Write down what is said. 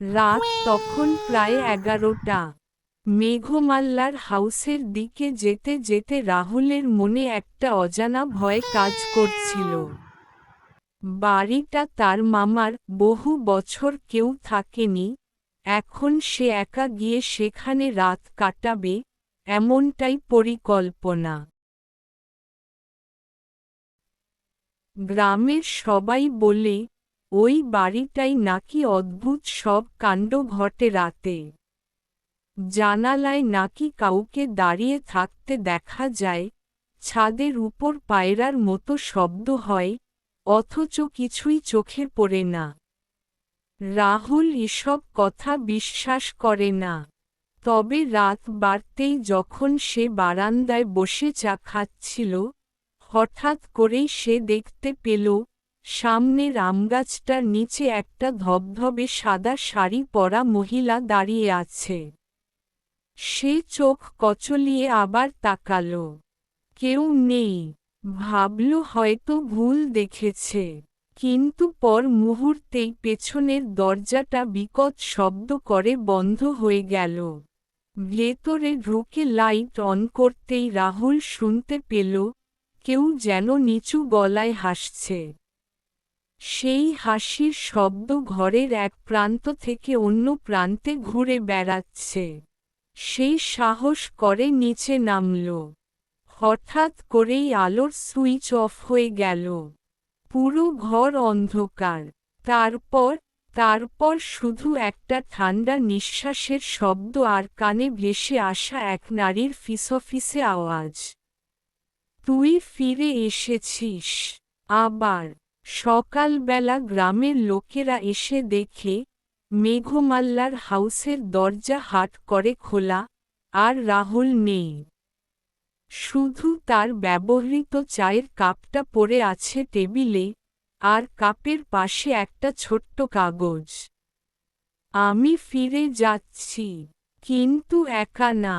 রাত তখন প্রায় এগারোটা। মেঘমাল্লার হাউসের দিকে যেতে যেতে রাহুলের মনে একটা অজানা ভয় কাজ করছিল। বাড়িটা তার মামার, বহু বছর কেউ থাকেনি, এখন সে একা গিয়ে সেখানে রাত কাটাবে, এমনটাই পরিকল্পনা। গ্রামের সবাই বলে ওই বাড়িটাই নাকি অদ্ভুত সব কাণ্ড ঘটে রাতে। জানালায় নাকি কাউকে দাঁড়িয়ে থাকতে দেখা যায়, ছাদের উপর পায়রার মতো শব্দ হয়, অথচ কিছুই চোখে পড়ে না। রাহুল এসব কথা বিশ্বাস করে না। তবে রাত বাড়তেই যখন সে বারান্দায় বসে চা খাচ্ছিল, হঠাৎ করেই সে দেখতে পেল সামনের আমগাছটার নিচে একটা ধবধবে সাদা শাড়ি পরা মহিলা দাঁড়িয়ে আছে। সে চোখ কচলিয়ে আবার তাকাল। কেউ নেই। ভাবল হয়তো ভুল দেখেছে। কিন্তু পর মুহূর্তেই পেছনের দরজাটা বিকট শব্দ করে বন্ধ হয়ে গেল। ভেতরে ঢুকে লাইট অন করতেই রাহুল শুনতে পেল, কেউ যেন নিচু গলায় হাসছে। সেই হাসির শব্দ ঘরের এক প্রান্ত থেকে অন্য প্রান্তে ঘুরে বেড়াচ্ছে। সেই সাহস করে নিচে নামল। হঠাৎ করেই আলোর সুইচ অফ হয়ে গেল। পুরো ঘর অন্ধকার। তারপর তারপর শুধু একটা ঠান্ডা নিঃশ্বাসের শব্দ আর কানে ভেসে আসা এক নারীর ফিসফিসে আওয়াজ। তুই ফিরে এসেছিস। আবার সকালবেলা গ্রামের লোকেরা এসে দেখে, মেঘমাল্লার হাউসের দরজা হাট করে খোলা, আর রাহুল নেই। শুধু তার ব্যবহৃত চায়ের কাপটা পড়ে আছে টেবিলে, আর কাপের পাশে একটা ছোট্ট কাগজ। আমি ফিরে যাচ্ছি, কিন্তু একা না।